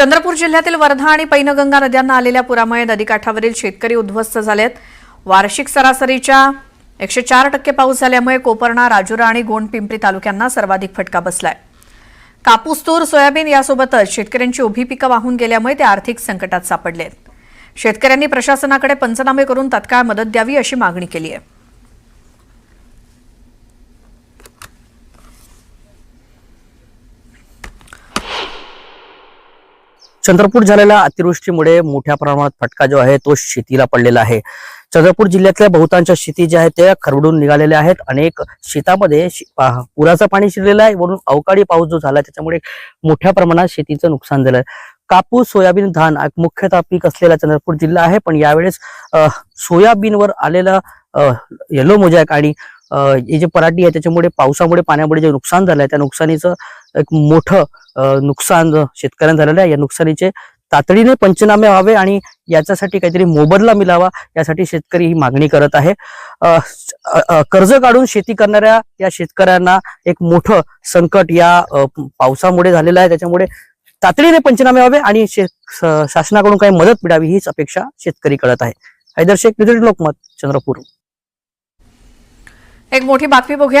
चंद्रपूर जिल्ह्यातील वर्धा आणि पैनगंगा नद्यांना आलेल्या पुरामुळे नदीकाठावरील शेतकरी उद्ध्वस्त झालेत. वार्षिक सरासरीच्या एकशे चार टक्के पाऊस झाल्यामुळे कोपर्णा राजुरा आणि गोंडपिंपरी तालुक्यांना सर्वाधिक फटका बसलाय. कापूस तूर सोयाबीन यासोबतच शेतकऱ्यांची उभी पिकं वाहून गेल्यामुळे ते आर्थिक संकटात सापडलेत. शेतकऱ्यांनी प्रशासनाकडे पंचनामे करून तत्काळ मदत द्यावी अशी मागणी केली आहे चंद्रपूर झालेल्या अतिवृष्टीमुळे मोठ्या प्रमाणात फटका जो आहे तो शेतीला पडलेला आहे. चंद्रपूर जिल्ह्यातल्या बहुतांश शेती ज्या आहेत त्या खरवडून निघालेल्या आहेत. अनेक शेतामध्ये शि- पा- पुराचं पाणी शिरलेलं आहे. वरून अवकाळी पाऊस जो झाला त्याच्यामुळे मोठ्या प्रमाणात शेतीचं नुकसान झालंय कापूस सोयाबीन धान मुख्यतः पीक असलेला चंद्रपूर जिल्हा आहे. पण यावेळेस सोयाबीनवर आलेला येलो मोजॅक आणि हे जे पराठी आहे त्याच्यामुळे पावसामुळे पाण्यामुळे जे नुकसान झालंय त्या नुकसानीचं एक मोठं नुकसान शेतकऱ्यांना झालेलं आहे. या नुकसानीचे तातडीने पंचनामे व्हावे आणि याच्यासाठी काहीतरी मोबदला मिळावा यासाठी शेतकरी ही मागणी करत आहे. कर्ज काढून शेती करणाऱ्या या शेतकऱ्यांना एक मोठं संकट या पावसामुळे झालेलं आहे. त्याच्यामुळे तातडीने पंचनामे व्हावे आणि शे- शासनाकडून काही मदत मिळावी हीच अपेक्षा शेतकरी करत आहे. हैदर शेख लोकमत चंद्रपूर. एक मोठी बातमी बघूया